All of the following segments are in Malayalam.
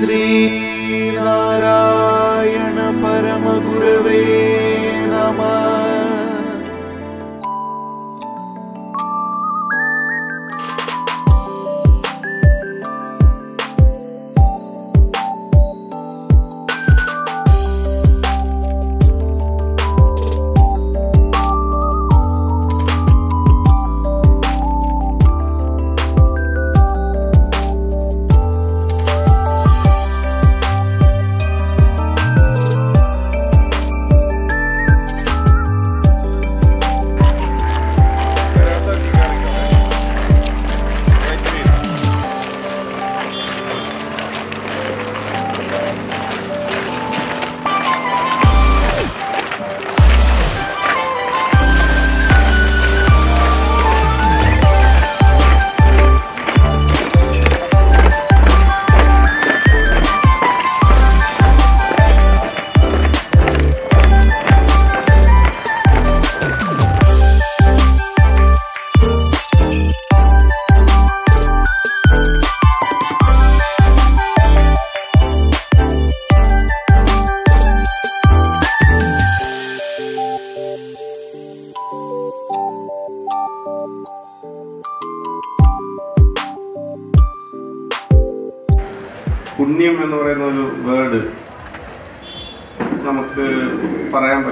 ശ്രീനാരായണ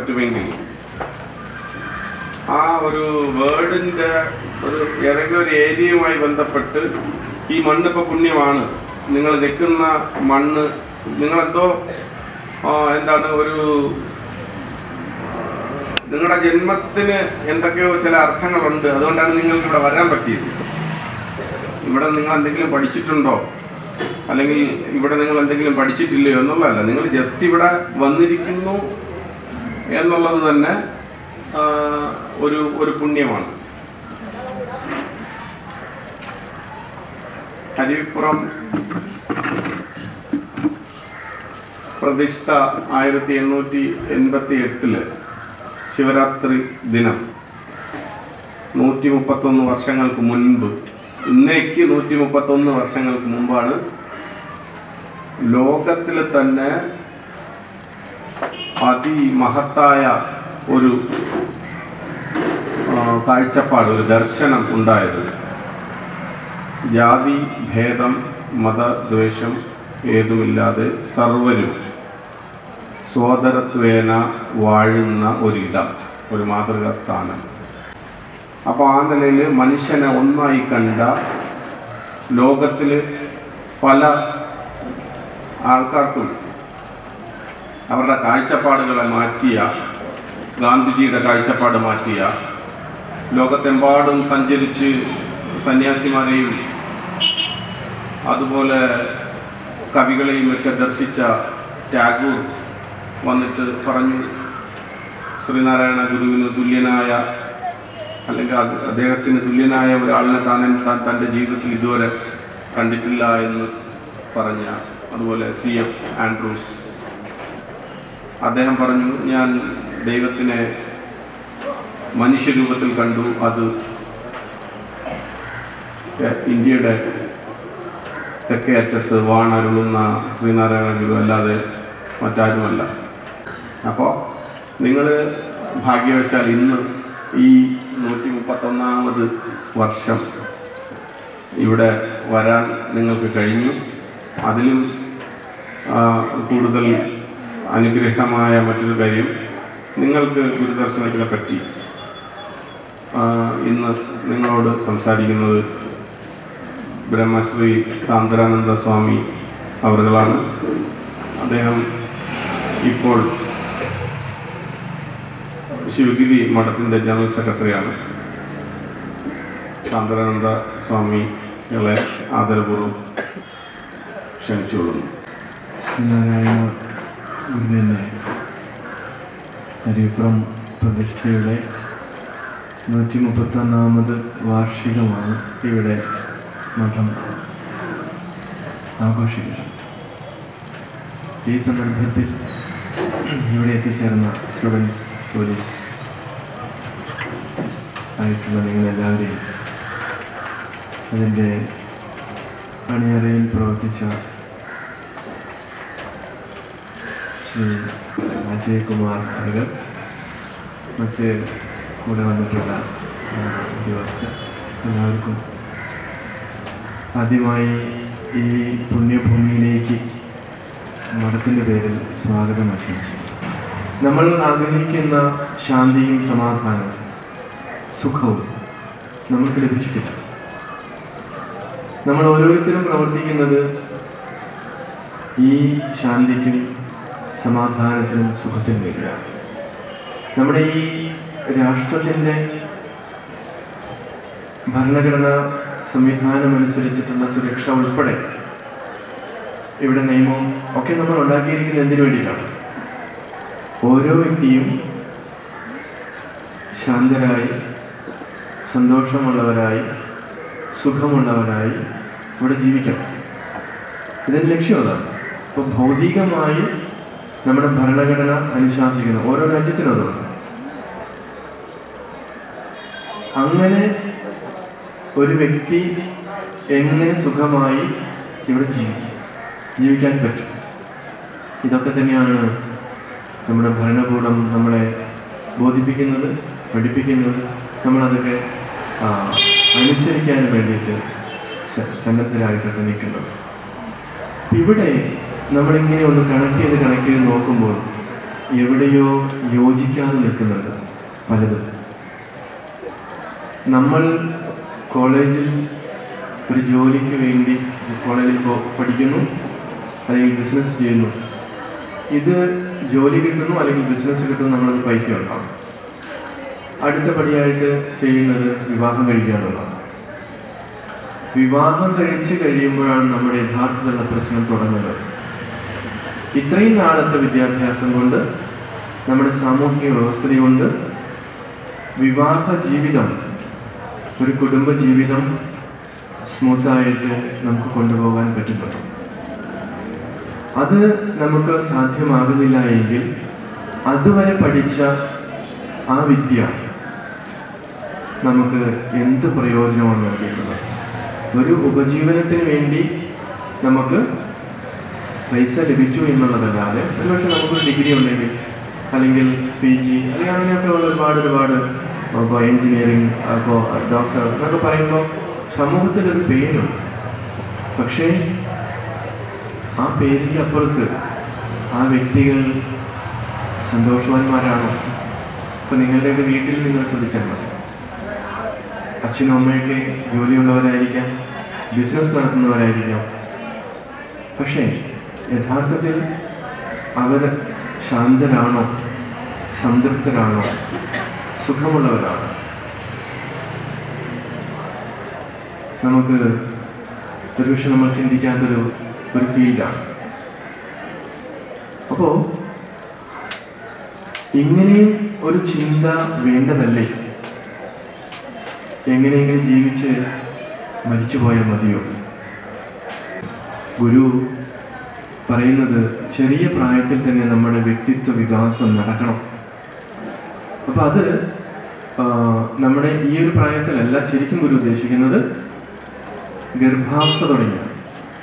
പറ്റുമെങ്കിൽ ആ ഒരു വേർഡിന്റെ ഒരു ഏതെങ്കിലും ഒരു ഏരിയയുമായി ബന്ധപ്പെട്ട് ഈ മണ്ണ് ഇപ്പോൾ പുണ്യമാണ്. നിങ്ങൾ നിൽക്കുന്ന മണ്ണ് നിങ്ങളെന്തോ എന്താണ് ഒരു നിങ്ങളുടെ ജന്മത്തിന് എന്തൊക്കെയോ ചില അർത്ഥങ്ങളുണ്ട്. അതുകൊണ്ടാണ് നിങ്ങൾക്ക് ഇവിടെ വരാൻ പറ്റിയത്. ഇവിടെ നിങ്ങൾ എന്തെങ്കിലും പഠിച്ചിട്ടുണ്ടോ? അല്ലെങ്കിൽ ഇവിടെ നിങ്ങൾ എന്തെങ്കിലും പഠിച്ചിട്ടില്ലയോ എന്നുള്ളതല്ല. നിങ്ങൾ ജസ്റ്റ് ഇവിടെ വന്നിരിക്കുന്നു. എന്നുള്ളത് തന്നെ ഒരു ഒരു പുണ്യമാണ്. അരുവിപ്പുറം പ്രതിഷ്ഠ ആയിരത്തി എണ്ണൂറ്റി എൺപത്തി എട്ടിൽ ശിവരാത്രി ദിനം. നൂറ്റി മുപ്പത്തൊന്ന് വർഷങ്ങൾക്ക് മുൻപ് ഇന്നേക്ക് നൂറ്റി മുപ്പത്തൊന്ന് വർഷങ്ങൾക്ക് മുമ്പാണ് ലോകത്തിൽ തന്നെ അതിമഹത്തായ ഒരു കാഴ്ചപ്പാട് ഒരു ദർശനം ഉണ്ടായത്. ജാതി ഭേദം മതദ്വേഷം ഏതുമില്ലാതെ സർവരും സോദരത്വേന വാഴുന്ന ഒരിടം ഒരു മാതൃകാ സ്ഥാനം അപ്പോൾ ആ നിലയിൽ മനുഷ്യനെ ഒന്നായി കണ്ട ലോകത്തിൽ പല ആൾക്കാർക്കും അവരുടെ കാഴ്ചപ്പാടുകളെ മാറ്റിയ ഗാന്ധിജിയുടെ കാഴ്ചപ്പാട് മാറ്റിയ ലോകത്തെമ്പാടും സഞ്ചരിച്ച് സന്യാസിമാരെയും അതുപോലെ കവികളെയും ഒക്കെ ദർശിച്ച ടാഗൂർ വന്നിട്ട് പറഞ്ഞു ശ്രീനാരായണ ഗുരുവിന് തുല്യനായ അല്ലെങ്കിൽ അദ്ദേഹത്തിന് തുല്യനായ ഒരാളിനെ താൻ താൻ തന്റെ ജീവിതത്തിൽ ഇതുവരെ കണ്ടിട്ടില്ല എന്ന് പറഞ്ഞ അതുപോലെ സി എഫ് ആൻഡ്രൂസ് അദ്ദേഹം പറഞ്ഞു ഞാൻ ദൈവത്തിനെ മനുഷ്യരൂപത്തിൽ കണ്ടു. അത് ഇന്ത്യയുടെ തെക്കേ അറ്റത്ത് വാണരുളുന്ന ശ്രീനാരായണ ഗുരു അല്ലാതെ മറ്റാരുമല്ല. അപ്പോൾ നിങ്ങൾ ഭാഗ്യവശാൽ ഇന്ന് ഈ നൂറ്റി മുപ്പത്തൊന്നാമത് വർഷം ഇവിടെ വരാൻ നിങ്ങൾക്ക് കഴിഞ്ഞു. അതിലും കൂടുതൽ അനുഗ്രഹമായ മറ്റൊരു കാര്യം നിങ്ങൾക്ക് ഗുരുദർശനത്തിനെ പറ്റി ഇന്ന് നിങ്ങളോട് സംസാരിക്കുന്നത് ബ്രഹ്മശ്രീ സാന്ദ്രാനന്ദ സ്വാമി അവരുകളാണ് അദ്ദേഹം ഇപ്പോൾ ശിവഗിരി മഠത്തിന്റെ ജനറൽ സെക്രട്ടറിയാണ്. സാന്ദ്രാനന്ദ സ്വാമികളെ ആദരപൂർവം ക്ഷണിച്ചുകൊള്ളുന്നു. ശ്രീനാരായണ തന്നെ അരിയപ്പുറം പ്രതിഷ്ഠയുടെ നൂറ്റി മുപ്പത്തൊന്നാമത് വാർഷികമാണ് ഇവിടെ മഠം ആഘോഷിക്കുന്നത്. ഈ സന്ദർഭത്തിൽ ഇവിടെ എത്തിച്ചേർന്ന സ്റ്റുഡൻസ് പോലീസ് ആയിട്ടുള്ള നിങ്ങളെല്ലാവരെയും അതിന്റെ അണിയറയിൽ പ്രവർത്തിച്ച ശ്രീ അജയകുമാർ അവർ മറ്റ് കൂടെ വന്നിട്ടുള്ള ഉദ്യോഗസ്ഥർ എല്ലാവർക്കും ആദ്യമായി ഈ പുണ്യഭൂമിയിലേക്ക് മഠത്തിന്റെ പേരിൽ സ്വാഗതം ആശംസിച്ചു നമ്മൾ ആഗ്രഹിക്കുന്ന ശാന്തിയും സമാധാനവും സുഖവും നമുക്ക് ലഭിച്ചിട്ടില്ല. നമ്മൾ ഓരോരുത്തരും പ്രവർത്തിക്കുന്നത് ഈ ശാന്തിക്കും സമാധാനത്തിനും സുഖത്തിനും വേണ്ടിയാണ് നമ്മുടെ ഈ രാഷ്ട്രത്തിന്റെ ഭരണഘടനാ സംവിധാനം അനുസരിച്ചിട്ടുള്ള സുരക്ഷ ഉൾപ്പെടെ ഇവിടെ നിയമം ഒക്കെ നമ്മൾ ഉണ്ടാക്കിയിരിക്കുന്നത് എന്തിനു വേണ്ടിയിട്ടാണ്? ഓരോ വ്യക്തിയും ശാന്തരായി സന്തോഷമുള്ളവരായി സുഖമുള്ളവരായി ഇവിടെ ജീവിക്കണം. ഇതിന്റെ ലക്ഷ്യം അതാണ്. ഇപ്പോൾ ഭൗതികമായി നമ്മുടെ ഭരണഘടന അനുശാസിക്കുന്നു. ഓരോ രാജ്യത്തിനും അതുണ്ട് അങ്ങനെ ഒരു വ്യക്തി എങ്ങനെ സുഖമായി ഇവിടെ ജീവിക്കും? ജീവിക്കാൻ പറ്റും. ഇതൊക്കെ തന്നെയാണ് നമ്മുടെ ഭരണകൂടം നമ്മളെ ബോധിപ്പിക്കുന്നത് പഠിപ്പിക്കുന്നത്. നമ്മളതൊക്കെ അനുസരിക്കാൻ വേണ്ടിയിട്ട് സന്നദ്ധരായിട്ടൊക്കെ നിൽക്കുന്നത്. ഇവിടെ നമ്മളിങ്ങനെ ഒന്ന് കണക്ട് ചെയ്ത് കണക്ട് ചെയ്ത് നോക്കുമ്പോൾ എവിടെയോ യോജിക്കാതെ നിൽക്കുന്നുണ്ട് പലതും. നമ്മൾ കോളേജിൽ ഒരു ജോലിക്ക് വേണ്ടി കോളേജിൽ പഠിക്കുന്നു അല്ലെങ്കിൽ ബിസിനസ് ചെയ്യുന്നു. ഇത് ജോലി കിട്ടുന്നു അല്ലെങ്കിൽ ബിസിനസ് കിട്ടുന്നു നമ്മളത് പൈസ ഉണ്ടാവും. അടുത്ത പടിയായിട്ട് ചെയ്യുന്നത് വിവാഹം കഴിക്കുക എന്നുള്ളതാണ്. വിവാഹം കഴിച്ച് കഴിയുമ്പോഴാണ് നമ്മുടെ യഥാർത്ഥത്തിലുള്ള പ്രശ്നം തുടങ്ങുന്നത്. ഇത്രയും നാളത്തെ വിദ്യാഭ്യാസം കൊണ്ട് നമ്മുടെ സാമൂഹിക വ്യവസ്ഥിതി കൊണ്ട് വിവാഹ ജീവിതം ഒരു കുടുംബ ജീവിതം സ്മൂത്തായിട്ട് നമുക്ക് കൊണ്ടുപോകാൻ പറ്റുന്നുണ്ട്. അത് നമുക്ക് സാധ്യമാകുന്നില്ല എങ്കിൽ അതുവരെ പഠിച്ച ആ വിദ്യ നമുക്ക് എന്ത് പ്രയോജനമാണ് നൽകിയിട്ടുള്ളത്? ഒരു ഉപജീവനത്തിന് വേണ്ടി നമുക്ക് പൈസ ലഭിച്ചു എന്നുള്ളതല്ലാതെ ഒരുപക്ഷെ നമുക്കൊരു ഡിഗ്രി ഉണ്ടെങ്കിൽ അല്ലെങ്കിൽ പി ജി അല്ലെങ്കിൽ അങ്ങനെയൊക്കെ ഉള്ള ഒരുപാട് ഒരുപാട് ഇപ്പോൾ എൻജിനീയറിങ് അപ്പോൾ ഡോക്ടർ എന്നൊക്കെ പറയുമ്പോൾ സമൂഹത്തിനൊരു പേരുണ്ട്. പക്ഷേ ആ പേരിന്റെ അപ്പുറത്ത് ആ വ്യക്തികൾ സന്തോഷവാന്മാരാണോ. ഇപ്പം നിങ്ങളുടെയൊക്കെ വീട്ടിൽ നിങ്ങൾ ശ്രദ്ധിച്ചാൽ മതി. അച്ഛനും അമ്മയൊക്കെ ജോലിയുള്ളവരായിരിക്കാം ബിസിനസ് നടത്തുന്നവരായിരിക്കാം. പക്ഷേ യഥാർത്ഥത്തിൽ അവർ ശാന്തരാണോ? സംതൃപ്തരാണോ? സുഖമുള്ളവരാണോ? നമുക്ക് ഒരുപക്ഷെ നമ്മൾ ചിന്തിക്കാത്തൊരു ഒരു ഫീൽഡാണ്. അപ്പോൾ ഇങ്ങനെയും ഒരു ചിന്ത വേണ്ടതല്ലേ? എങ്ങനെയെങ്കിലും ജീവിച്ച് മരിച്ചു പോയാൽ മതിയോ? ഗുരു പറയുന്നത് ചെറിയ പ്രായത്തിൽ തന്നെ നമ്മുടെ വ്യക്തിത്വ വികാസം നടക്കണം. അപ്പം അത് നമ്മുടെ ഈ ഒരു പ്രായത്തിലല്ല ശരിക്കും ഒരു ഉദ്ദേശിക്കുന്നത് ഗർഭാവസ്ഥ തുടങ്ങി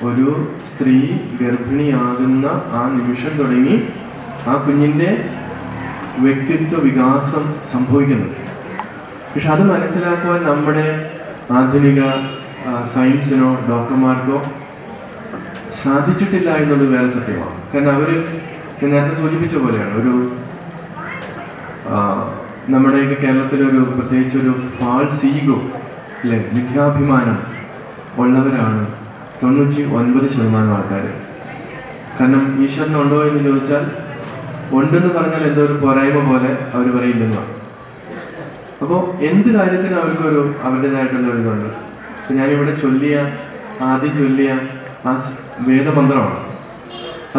ഒരു സ്ത്രീ ഗർഭിണിയാകുന്ന ആ നിമിഷം തുടങ്ങി ആ കുഞ്ഞിന്റെ വ്യക്തിത്വ വികാസം സംഭവിക്കുന്നത് പക്ഷെ അത് മനസ്സിലാക്കുവാൻ നമ്മുടെ ആധുനിക സയൻസിനോ ഡോക്ടർമാർക്കോ സാധിച്ചിട്ടില്ല എന്നുള്ളത് വേറെ സത്യമാണ്. കാരണം അവർ നേരത്തെ സൂചിപ്പിച്ച പോലെയാണ്. ഒരു ആ, നമ്മുടെയൊക്കെ കേരളത്തിലൊരു പ്രത്യേകിച്ച് ഒരു ഫാൾസ് ഈഗോ അല്ലെ മിഥ്യാഭിമാനം ഉള്ളവരാണ് തൊണ്ണൂറ്റി ഒൻപത് ശതമാനം ആൾക്കാർ കാരണം ഈശ്വരനുണ്ടോ എന്ന് ചോദിച്ചാൽ ഉണ്ടെന്ന് പറഞ്ഞാൽ എന്തോ ഒരു പോരായ്മ പോലെ അവർ പറയില്ലെന്നാണ് അപ്പോൾ എന്ത് കാര്യത്തിനും അവർക്കൊരു അവരുടേതായിട്ടുള്ള ഒരു ഇതുണ്ട് ഞാനിവിടെ ചൊല്ലിയ ആദ്യം ചൊല്ലിയ ആ വേദമന്ത്രമാണ്.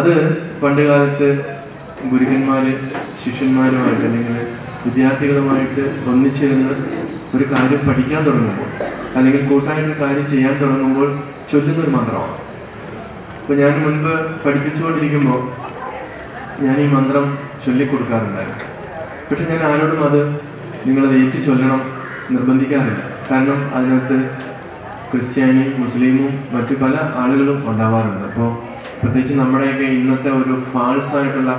അത് പണ്ടുകാലത്ത് ഗുരുക്കന്മാർ ശിഷ്യന്മാരുമായിട്ട് അല്ലെങ്കിൽ വിദ്യാർത്ഥികളുമായിട്ട് ഒന്നിച്ചിരുന്ന് ഒരു കാര്യം പഠിക്കാൻ തുടങ്ങുമ്പോൾ അല്ലെങ്കിൽ കൂട്ടായിട്ട് കാര്യം ചെയ്യാൻ തുടങ്ങുമ്പോൾ ചൊല്ലുന്ന ഒരു മന്ത്രമാണ്. അപ്പോൾ ഞാൻ മുൻപ് പഠിപ്പിച്ചുകൊണ്ടിരിക്കുമ്പോൾ ഞാൻ ഈ മന്ത്രം ചൊല്ലിക്കൊടുക്കാറുണ്ടായിരുന്നു. പക്ഷെ ഞാൻ ആരോടും അത് നിങ്ങളത് ഏറ്റു ചൊല്ലണം നിർബന്ധിക്കാറില്ല. കാരണം അതിനകത്ത് ക്രിസ്ത്യാനി മുസ്ലിമും മറ്റു പല ആളുകളും ഉണ്ടാവാറുണ്ട്. അപ്പോൾ പ്രത്യേകിച്ച് നമ്മുടെയൊക്കെ ഇന്നത്തെ ഒരു ഫാൾസ് ആയിട്ടുള്ള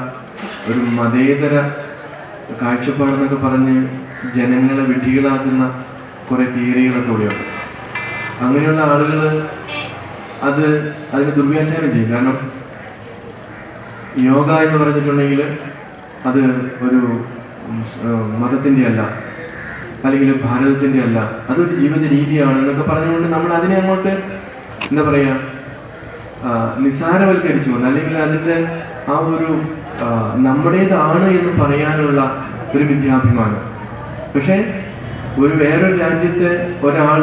ഒരു മതേതര കാഴ്ചപ്പാടെന്നൊക്കെ പറഞ്ഞ് ജനങ്ങളെ വിഡ്ഢികളാക്കുന്ന കുറേ തിയറികളൊക്കെ ഇവിടെയുണ്ട്. അങ്ങനെയുള്ള ആളുകൾ അത് അതിന് ദുർവ്യാഖ്യാനം ചെയ്യും. കാരണം യോഗ എന്ന് പറഞ്ഞിട്ടുണ്ടെങ്കിൽ അത് ഒരു മതത്തിന്റെ അല്ല അല്ലെങ്കിൽ ഭാരതത്തിന്റെ അല്ല. അതൊരു ജീവിത രീതിയാണ് എന്നൊക്കെ പറഞ്ഞുകൊണ്ട് നമ്മൾ അതിനെ അങ്ങോട്ട് എന്താ പറയുക നിസാരവൽക്കരിച്ചു നിസ്സാരവൽക്കരിച്ചു കൊണ്ട് അല്ലെങ്കിൽ അതിന്റെ ആ ഒരു നമ്മുടേതാണ് എന്ന് പറയാനുള്ള ഒരു വിദ്യാഭിമാനം. പക്ഷേ ഒരു വേറൊരു രാജ്യത്തെ ഒരാൾ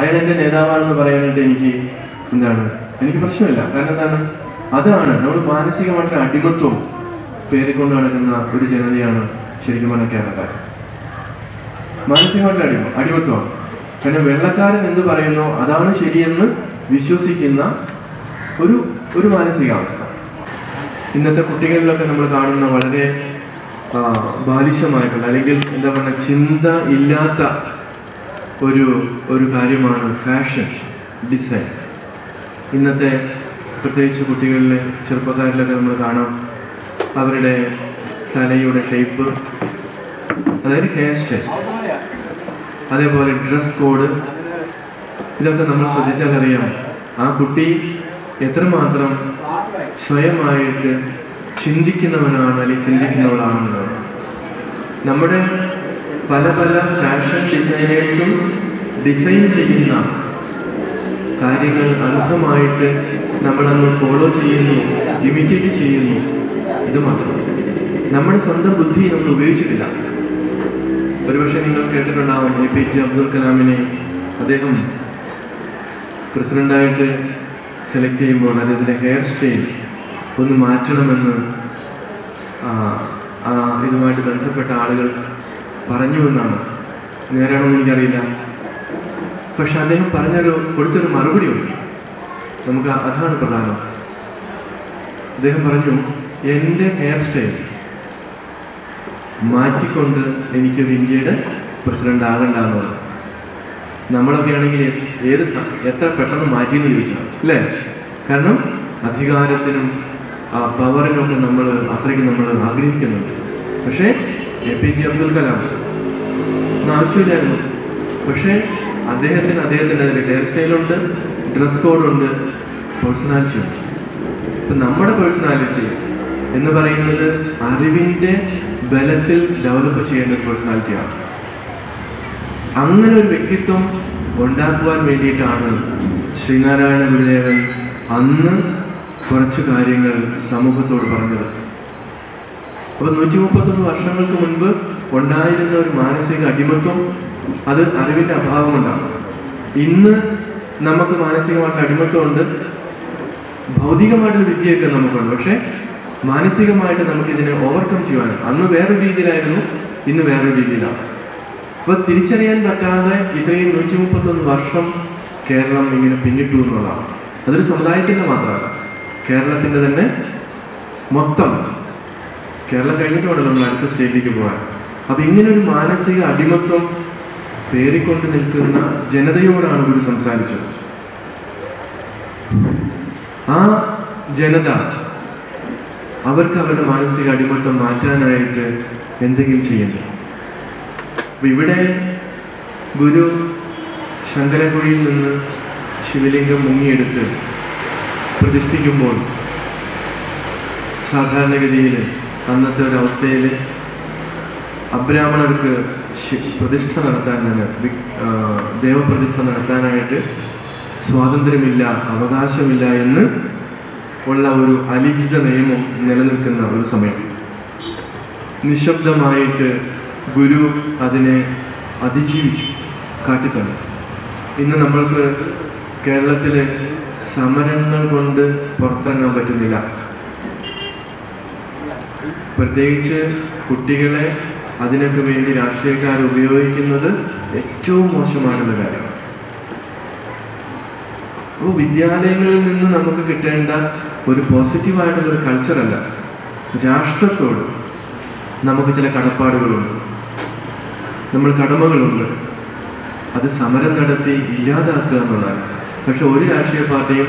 അയാൾ എന്റെ നേതാവാണെന്ന് പറയാനായിട്ട് എനിക്ക് എന്താണ് എനിക്ക് പ്രശ്നമില്ല. കാരണം എന്താണ് അതാണ് നമ്മൾ മാനസികമായിട്ടുള്ള അടിമത്വം പേരിക്കൊണ്ട് നടക്കുന്ന ഒരു ജനതയാണ് ശരിക്കും പറഞ്ഞ കേരളക്കാർ. മാനസികമായിട്ടുള്ള അടിമ അടിമത്വമാണ് കാരണം വെള്ളക്കാരൻ എന്ത് പറയുന്നു. അതാണ് ശരിയെന്ന് വിശ്വസിക്കുന്ന ഒരു ഒരു മാനസികാവസ്ഥ. ഇന്നത്തെ കുട്ടികളിലൊക്കെ നമ്മൾ കാണുന്ന വളരെ ബാലിശമായിട്ടുള്ള അല്ലെങ്കിൽ എന്താ പറയുക ചിന്ത ഇല്ലാത്ത ഒരു ഒരു കാര്യമാണ് ഫാഷൻ ഡിസൈൻ. ഇന്നത്തെ പ്രത്യേകിച്ച് കുട്ടികളിലെ ചെറുപ്പക്കാരിലൊക്കെ നമ്മൾ കാണാം അവരുടെ തലയുടെ ഷേപ്പ് അതായത് ഹെയർ സ്റ്റൈൽ അതേപോലെ ഡ്രസ് കോഡ് ഇതൊക്കെ നമ്മൾ ശ്രദ്ധിച്ചാൽ അറിയാം ആ കുട്ടി എത്രമാത്രം സ്വയമായിട്ട് ചിന്തിക്കുന്നവനാണ് അല്ലെങ്കിൽ ചിന്തിക്കുന്നവളാണെന്ന്. നമ്മുടെ പല പല ഫാഷൻ ഡിസൈനേഴ്സും ഡിസൈൻ ചെയ്യുന്ന കാര്യങ്ങൾ അർഹമായിട്ട് നമ്മളങ്ങ് ഫോളോ ചെയ്യുന്നു ഇമിറ്റേറ്റ് ചെയ്യുന്നു. ഇത് മാത്രം. നമ്മുടെ സ്വന്തം ബുദ്ധി നമ്മൾ ഉപയോഗിച്ചിട്ടില്ല. ഒരുപക്ഷെ നിങ്ങൾ കേട്ടിട്ടുണ്ടാവും എ പി ജെ അബ്ദുൽ കലാമിനെ അദ്ദേഹം പ്രസിഡന്റായിട്ട് സെലക്ട് ചെയ്യുമ്പോൾ അദ്ദേഹത്തിന്റെ ഹെയർ സ്റ്റൈൽ ഒന്ന് മാറ്റണമെന്ന് ഇതുമായിട്ട് ബന്ധപ്പെട്ട ആളുകൾ പറഞ്ഞു എന്നാണ്. നേരാണോ എന്ന് എനിക്കറിയില്ല. പക്ഷെ അദ്ദേഹം പറഞ്ഞൊരു കൊടുത്തൊരു മറുപടി ഉണ്ട്. നമുക്ക് അതാണ് പ്രധാനം. അദ്ദേഹം പറഞ്ഞു എന്റെ ഹെയർ സ്റ്റൈൽ മാറ്റിക്കൊണ്ട് എനിക്ക് ഇന്ത്യയുടെ പ്രസിഡന്റ് ആകണ്ട നമ്മളൊക്കെ ആണെങ്കിൽ ഏത് എത്ര പെട്ടെന്ന് മാറ്റിയെന്ന് ചോദിച്ചാൽ അല്ലേ? കാരണം അധികാരത്തിനും ആ പവറിനൊക്കെ നമ്മൾ അത്രയ്ക്ക് നമ്മൾ ആഗ്രഹിക്കുന്നുണ്ട്. പക്ഷേ A P J Abdul Kalam ആവശ്യമില്ലായിരുന്നു. പക്ഷേ അദ്ദേഹത്തിന് അദ്ദേഹത്തിന്റെ ഹെയർ സ്റ്റൈലുണ്ട് ഡ്രസ് കോഡുണ്ട് പേഴ്സണാലിറ്റി ഉണ്ട് ഇപ്പം നമ്മുടെ പേഴ്സണാലിറ്റി എന്ന് പറയുന്നത് അറിവിന്റെ ബലത്തിൽ ഡെവലപ്പ് ചെയ്യേണ്ട ഒരു പേഴ്സണാലിറ്റിയാണ് അങ്ങനെ ഒരു വ്യക്തിത്വം ഉണ്ടാക്കുവാൻ വേണ്ടിയിട്ടാണ് ശ്രീനാരായണ ഗുരുദേവൻ അന്ന് കുറച്ച് കാര്യങ്ങൾ സമൂഹത്തോട് പറഞ്ഞത്. അപ്പൊ നൂറ്റി മുപ്പത്തൊന്ന് വർഷങ്ങൾക്ക് മുൻപ് ഉണ്ടായിരുന്ന ഒരു മാനസിക അടിമത്വം അത് അറിവിന്റെ അഭാവം കൊണ്ടാണ്. ഇന്ന് നമുക്ക് മാനസികമായിട്ട് അടിമത്വമുണ്ട്. ഭൗതികമായിട്ടുള്ള വിദ്യയൊക്കെ നമുക്കുണ്ട്. പക്ഷെ മാനസികമായിട്ട് നമുക്ക് ഇതിനെ ഓവർകം ചെയ്യാൻ അന്ന് വേറെ രീതിയിലായിരുന്നു ഇന്ന് വേറെ രീതിയിലാണ്. അപ്പൊ തിരിച്ചറിയാൻ പറ്റാതെ ഇത്രയും നൂറ്റി മുപ്പത്തൊന്ന് വർഷം കേരളം ഇങ്ങനെ പിന്നിട്ടു എന്നുള്ളതാണ്. അതൊരു സമുദായത്തിന്റെ മാത്രമല്ല. കേരളത്തിന്റെ തന്നെ മൊത്തം. കേരളം കഴിഞ്ഞിട്ട് വേണം നമ്മൾ അടുത്ത സ്റ്റേജിലേക്ക് പോകാൻ. അപ്പൊ ഇങ്ങനെ ഒരു മാനസിക അടിമത്വം പേറിക്കൊണ്ട് നിൽക്കുന്ന ജനതയോടാണ് ഗുരു സംസാരിച്ചത്. ആ ജനത അവർക്ക് അവരുടെ മാനസിക അടിമത്തം മാറ്റാനായിട്ട് എന്തെങ്കിലും ചെയ്യുന്നു അപ്പൊ ഇവിടെ ഗുരു ശങ്കരകുഴിയിൽ നിന്ന് ശിവലിംഗം മുങ്ങിയെടുത്ത് പ്രതിഷ്ഠിക്കുമ്പോൾ സാധാരണഗതിയിൽ അന്നത്തെ ഒരു അവസ്ഥയിൽ അബ്രാഹ്മണർക്ക് പ്രതിഷ്ഠ നടത്താൻ തന്നെ ദേവപ്രതിഷ്ഠ നടത്താനായിട്ട് സ്വാതന്ത്ര്യമില്ല അവകാശമില്ല എന്ന് ഉള്ള ഒരു അലിഖിത നിയമം നിലനിൽക്കുന്ന ഒരു സമയം. നിശബ്ദമായിട്ട് ഗുരു അതിനെ അതിജീവിച്ചു കാട്ടിത്തന്നു. ഇന്ന് നമ്മൾക്ക് കേരളത്തിലെ സമരങ്ങൾ കൊണ്ട് പുറത്തിറങ്ങാൻ പറ്റുന്നില്ല. പ്രത്യേകിച്ച് കുട്ടികളെ അതിനൊക്കെ വേണ്ടി രാഷ്ട്രീയക്കാർ ഉപയോഗിക്കുന്നത് ഏറ്റവും മോശമായിട്ടുള്ള കാര്യമാണ് അപ്പോൾ വിദ്യാലയങ്ങളിൽ നിന്ന് നമുക്ക് കിട്ടേണ്ട ഒരു പോസിറ്റീവായിട്ടുള്ള ഒരു കൾച്ചറല്ല രാഷ്ട്രത്തോട് നമുക്ക് ചില കടപ്പാടുകളുണ്ട്. നമ്മൾ കടമകളുണ്ട്. അത് സമരം നടത്തി ഇല്ലാതാക്കുക എന്നുള്ളതാണ്. പക്ഷെ ഒരു രാഷ്ട്രീയ പാർട്ടിയും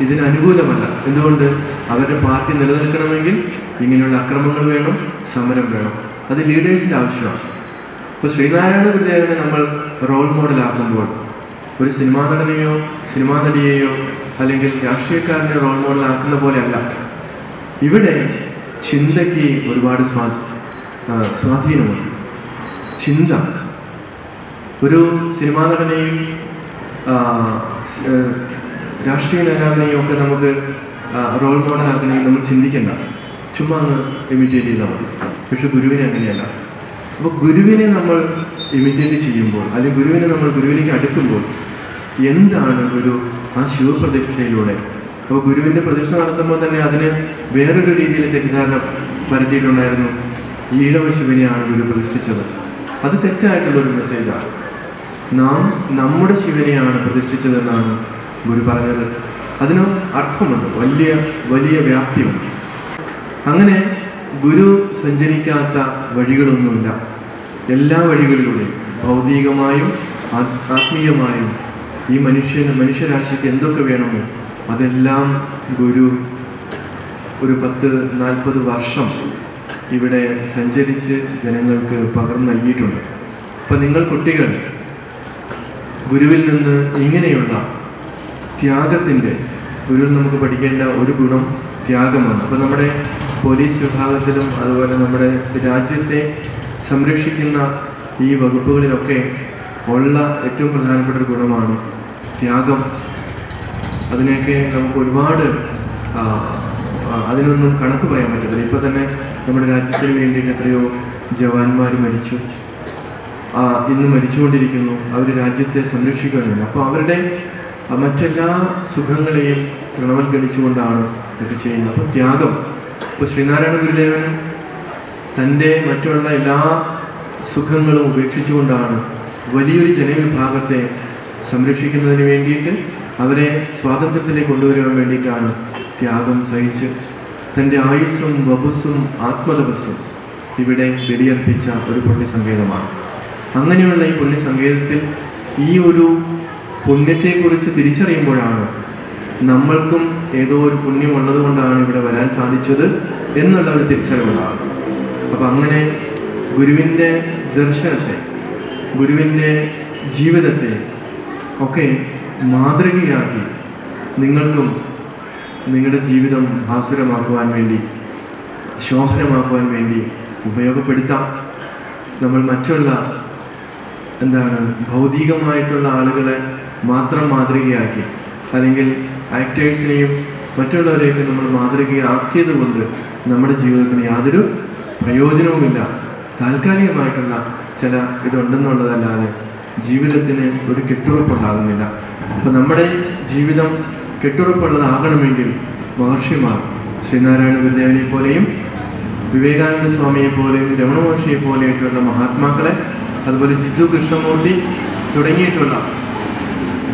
ഇതിന് അനുകൂലമല്ല. എന്തുകൊണ്ട്? അവരുടെ പാർട്ടി നിലനിൽക്കണമെങ്കിൽ ഇങ്ങനെയുള്ള അക്രമങ്ങൾ വേണം സമരം വേണം. അത് ലീഡേഴ്സിന്റെ ആവശ്യമാണ്. ഇപ്പോൾ ശ്രീനാരായണ വിദ്യാലയനെ നമ്മൾ റോൾ മോഡലാക്കുമ്പോൾ ഒരു സിനിമാ നടനെയോ സിനിമാ നടിയെയോ അല്ലെങ്കിൽ രാഷ്ട്രീയക്കാരനെ റോൾ മോഡലാക്കുന്ന പോലെയല്ല. ഇവിടെ ചിന്തയ്ക്ക് ഒരുപാട് സ്വാ സ്വാധീനമുണ്ട്. ചിന്ത. ഒരു സിനിമാ നടനെയും രാഷ്ട്രീയ നേതാവിനെയും ഒക്കെ നമുക്ക് റോൾ റോൾ മോഡലാക്കണമെങ്കിൽ നമ്മൾ ചിന്തിക്കണ്ട. ചുമ്മാ അങ്ങ് ഇമിറ്റേറ്റ് ചെയ്താൽ മതി. പക്ഷെ ഗുരുവിനെ അങ്ങനെയല്ല. അപ്പോൾ ഗുരുവിനെ നമ്മൾ ഇമിറ്റേറ്റ് ചെയ്യുമ്പോൾ അല്ലെങ്കിൽ ഗുരുവിനെ നമ്മൾ ഗുരുവിലേക്ക് അടുക്കുമ്പോൾ എന്താണ് ഒരു ആ ശിവപ്രതിഷ്ഠയിലൂടെ അപ്പോൾ ഗുരുവിന്റെ പ്രതിഷ്ഠ നടത്തുമ്പോൾ തന്നെ അതിന് വേറൊരു രീതിയിൽ തെറ്റിദ്ധാരണ പരത്തിയിട്ടുണ്ടായിരുന്നു. ഈഴവ ശിവനെയാണ് ഗുരു പ്രതിഷ്ഠിച്ചത്. അത് തെറ്റായിട്ടുള്ള ഒരു മെസ്സേജാണ് നാം നമ്മുടെ ശിവനെയാണ് പ്രതിഷ്ഠിച്ചതെന്നാണ് ഗുരു പറഞ്ഞത്. അതിന് അർത്ഥമുണ്ട്. വലിയ വലിയ വ്യാപ്തിയുണ്ട്. അങ്ങനെ ഗുരു സഞ്ചരിക്കാത്ത വഴികളൊന്നുമില്ല. എല്ലാ വഴികളിലൂടെയും ഭൗതികമായും ആത്മീയമായും ഈ മനുഷ്യന് മനുഷ്യരാശിക്ക് എന്തൊക്കെ വേണമോ അതെല്ലാം ഗുരു ഒരു പത്ത് നാൽപ്പത് വർഷം ഇവിടെ സഞ്ചരിച്ച് ജനങ്ങൾക്ക് പകർന്നു നൽകിയിട്ടുണ്ട്. അപ്പം നിങ്ങൾ കുട്ടികൾ ഗുരുവിൽ നിന്ന് ഇങ്ങനെയുള്ള ത്യാഗത്തിന്റെ ഗുരുവിൽ നമുക്ക് പഠിക്കേണ്ട ഒരു ഗുണം ത്യാഗമാണ്. അപ്പം നമ്മുടെ പോലീസ് വിഭാഗത്തിലും അതുപോലെ നമ്മുടെ രാജ്യത്തെ സംരക്ഷിക്കുന്ന ഈ വകുപ്പുകളിലൊക്കെ ഉള്ള ഏറ്റവും പ്രധാനപ്പെട്ട ഒരു ഗുണമാണ് ത്യാഗം. അതിനെയൊക്കെ നമുക്ക് ഒരുപാട് അതിനൊന്നും കണക്ക് പറയാൻ പറ്റത്തില്ല. ഇപ്പോൾ തന്നെ നമ്മുടെ രാജ്യത്തിന് വേണ്ടിയിട്ട് എത്രയോ ജവാന്മാർ മരിച്ചു. ഇന്ന് മരിച്ചുകൊണ്ടിരിക്കുന്നു. അവർ രാജ്യത്തെ സംരക്ഷിക്കുന്നുണ്ട് അപ്പോൾ അവരുടെ മറ്റെല്ലാ സുഖങ്ങളെയും തൃണവൽഗണിച്ചുകൊണ്ടാണ് ഇത് ചെയ്യുന്നത്. അപ്പോൾ ത്യാഗം. ഇപ്പോൾ ശ്രീനാരായണ ഗുരുദേവനും തന്റെ മറ്റുള്ള എല്ലാ സുഖങ്ങളും ഉപേക്ഷിച്ചുകൊണ്ടാണ് വലിയൊരു ജനവിഭാഗത്തെ സംരക്ഷിക്കുന്നതിന് വേണ്ടിയിട്ട് അവരെ സ്വാതന്ത്ര്യത്തിലേക്ക് കൊണ്ടുവരുവാൻ വേണ്ടിയിട്ടാണ് ത്യാഗം സഹിച്ച് തന്റെ ആയുസ്സും വപസ്സും ആത്മതപസ്സും ഇവിടെ വെടിയർപ്പിച്ച ഒരു പുണ്യ പുണ്യസങ്കേതമാണ്. അങ്ങനെയുള്ള ഈ പുണ്യ പുണ്യസങ്കേതത്തിൽ ഈ ഒരു പുണ്യത്തെക്കുറിച്ച് തിരിച്ചറിയുമ്പോഴാണ് നമ്മൾക്കും ഏതോ ഒരു പുണ്യം ഉള്ളതുകൊണ്ടാണ് ഇവിടെ വരാൻ സാധിച്ചത് എന്നുള്ള ഒരു തിരിച്ചറിവുണ്ടാകും അപ്പം അങ്ങനെ ഗുരുവിന്റെ ദർശനത്തെ ഗുരുവിന്റെ ജീവിതത്തെ ഒക്കെ മാതൃകയാക്കി നിങ്ങൾക്കും നിങ്ങളുടെ ജീവിതം ആസുരമാക്കുവാൻ വേണ്ടി ശോഭനമാക്കുവാൻ വേണ്ടി ഉപയോഗപ്പെടുത്താം. നമ്മൾ മറ്റുള്ള എന്താണ് ഭൗതികമായിട്ടുള്ള ആളുകളെ മാത്രം മാതൃകയാക്കി അല്ലെങ്കിൽ ആക്ടേഴ്സിനെയും മറ്റുള്ളവരെയൊക്കെ നമ്മൾ മാതൃകയാക്കിയത് കൊണ്ട് നമ്മുടെ ജീവിതത്തിന് യാതൊരു പ്രയോജനവുമില്ല. താൽക്കാലികമായിട്ടുള്ള ചില ഇതുണ്ടെന്നുള്ളതല്ലാതെ ജീവിതത്തിന് ഒരു കെട്ടുറപ്പുണ്ടാകുന്നില്ല. അപ്പം നമ്മുടെ ജീവിതം കെട്ടുറപ്പുള്ളതാകണമെങ്കിൽ മഹർഷിമാർ ശ്രീനാരായണ ഗുരുദേവനെ പോലെയും വിവേകാനന്ദ സ്വാമിയെ പോലെയും രമണ മഹർഷിയെ പോലെയൊക്കെയുള്ള മഹാത്മാക്കളെ അതുപോലെ ജിജു കൃഷ്ണമൂർത്തി തുടങ്ങിയിട്ടുള്ള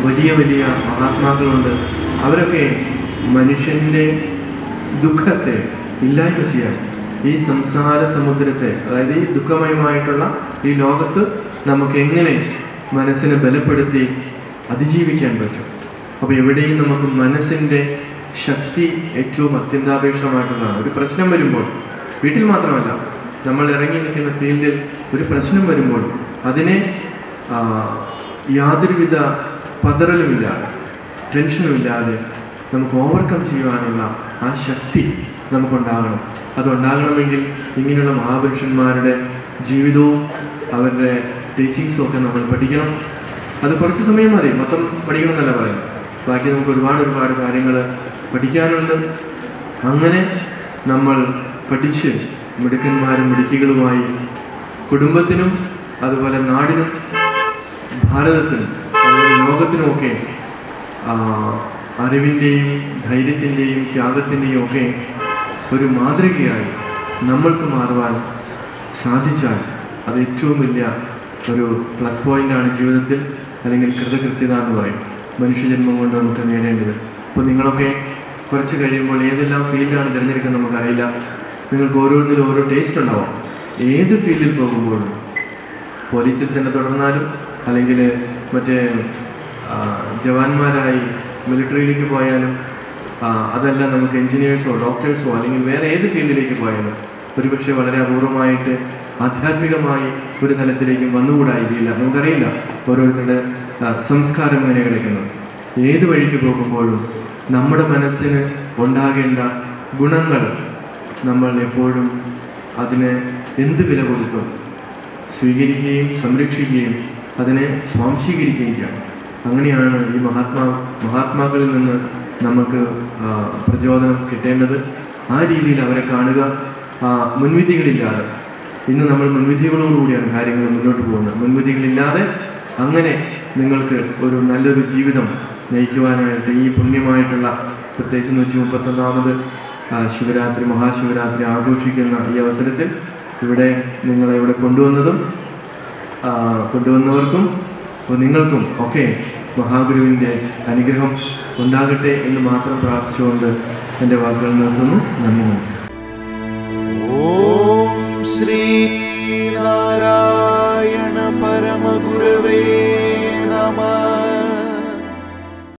വലിയ വലിയ മഹാത്മാക്കളുണ്ട്. അവരൊക്കെ മനുഷ്യന്റെ ദുഃഖത്തെ ഇല്ലായ്മ ചെയ്യാൻ ഈ സംസാര സമുദ്രത്തെ അതായത് ഈ ദുഃഖമയമായിട്ടുള്ള ഈ ലോകത്ത് നമുക്ക് എങ്ങനെ മനസ്സിനെ ബലപ്പെടുത്തി അതിജീവിക്കാൻ പറ്റും? അപ്പോൾ എവിടെയും നമുക്ക് മനസ്സിന്റെ ശക്തി ഏറ്റവും അത്യന്താപേക്ഷമായിട്ടുള്ളതാണ് ഒരു പ്രശ്നം വരുമ്പോൾ വീട്ടിൽ മാത്രമല്ല നമ്മൾ ഇറങ്ങി നിൽക്കുന്ന ഫീൽഡിൽ ഒരു പ്രശ്നം വരുമ്പോൾ അതിനെ യാതൊരുവിധ പതറലുമില്ലാതെ ടെൻഷനുമില്ലാതെ നമുക്ക് ഓവർകം ചെയ്യുവാനുള്ള ആ ശക്തി നമുക്കുണ്ടാകണം. അതുണ്ടാകണമെങ്കിൽ ഇങ്ങനെയുള്ള മഹാപുരുഷന്മാരുടെ ജീവിതവും അവരുടെ ടീച്ചിങ്സും ഒക്കെ നമ്മൾ പഠിക്കണം. അത് കുറച്ച് സമയം മതി. മൊത്തം പഠിക്കണം എന്നല്ല പറയും. ബാക്കി നമുക്ക് ഒരുപാട് ഒരുപാട് കാര്യങ്ങൾ പഠിക്കാനുണ്ട്. അങ്ങനെ നമ്മൾ പഠിച്ച് മിടുക്കന്മാരും മിടുക്കികളുമായി കുടുംബത്തിനും അതുപോലെ നാടിനും ഭാരതത്തിനും അതുപോലെ ലോകത്തിനുമൊക്കെ അറിവിന്റെയും ധൈര്യത്തിന്റെയും ത്യാഗത്തിന്റെയും ഒക്കെ ഒരു മാതൃകയായി നമ്മൾക്ക് മാറുവാൻ സാധിച്ചാൽ അത് ഏറ്റവും വലിയ ഒരു പ്ലസ് പോയിന്റാണ് ജീവിതത്തിൽ അല്ലെങ്കിൽ കൃതകൃത്യത എന്ന് പറയും. മനുഷ്യജന്മം കൊണ്ട് നമുക്ക് നേടേണ്ടത്. അപ്പോൾ നിങ്ങളൊക്കെ കുറച്ച് കഴിയുമ്പോൾ ഏതെല്ലാം ഫീൽഡാണ് തിരഞ്ഞെടുക്കുന്നത് നമുക്കറിയില്ല. നിങ്ങൾക്ക് ഓരോന്നിലും ഓരോ ടേസ്റ്റ് ഉണ്ടാവാം. ഏത് ഫീൽഡിൽ പോകുമ്പോഴും പോലീസിൽ തന്നെ തുടർന്നാലും അല്ലെങ്കിൽ മറ്റേ ജവാന്മാരായി മിലിറ്ററിയിലേക്ക് പോയാലും അതല്ല നമുക്ക് എഞ്ചിനീയേഴ്സോ ഡോക്ടേഴ്സോ അല്ലെങ്കിൽ വേറെ ഏത് ഫീൽഡിലേക്ക് പോയാലും ഒരുപക്ഷെ വളരെ അപൂർവമായിട്ട് ആധ്യാത്മികമായി ഒരു തലത്തിലേക്ക് വന്നുകൂടായിരിക്കില്ല നമുക്കറിയില്ല ഓരോരുത്തരുടെ സംസ്കാരം ഇങ്ങനെ കിടക്കുന്നത് ഏത് വഴിക്ക് പോകുമ്പോഴും നമ്മുടെ മനസ്സിന് ഉണ്ടാകേണ്ട ഗുണങ്ങൾ നമ്മൾ എപ്പോഴും അതിനെ എന്ത് വില കൊടുത്തും സ്വീകരിക്കുകയും സംരക്ഷിക്കുകയും അതിനെ സ്വാംശീകരിക്കുകയും ചെയ്യണം. അങ്ങനെയാണ് ഈ മഹാത്മാ മഹാത്മാക്കളിൽ നിന്ന് നമുക്ക് പ്രചോദനം കിട്ടേണ്ടത് ആ രീതിയിൽ അവരെ കാണുക. മുൻവിധികളില്ലാതെ. ഇന്ന് നമ്മൾ മുൻവിധികളോടുകൂടിയാണ് കാര്യങ്ങൾ മുന്നോട്ട് പോകുന്നത്. മുൻവിധികളില്ലാതെ അങ്ങനെ നിങ്ങൾക്ക് ഒരു നല്ലൊരു ജീവിതം നയിക്കുവാനായിട്ട് ഈ പുണ്യമായിട്ടുള്ള പ്രത്യേകിച്ച് നൂറ്റി മുപ്പത്തൊന്നാമത് ശിവരാത്രി മഹാശിവരാത്രി ആഘോഷിക്കുന്ന ഈ അവസരത്തിൽ ഇവിടെ നിങ്ങളെ ഇവിടെ കൊണ്ടുവന്നതും കൊണ്ടുവന്നവർക്കും നിങ്ങൾക്കും ഒക്കെ മഹാഗുരുവിന്റെ അനുഗ്രഹം ഉണ്ടാകട്ടെ എന്ന് മാത്രം പ്രാർത്ഥിച്ചുകൊണ്ട് എന്റെ വാക്കുകൾ നിർത്തുന്നു. നന്ദി നമസ്കാരം. ഓം ശ്രീ നാരായണ പരമഗുരവേ നമ.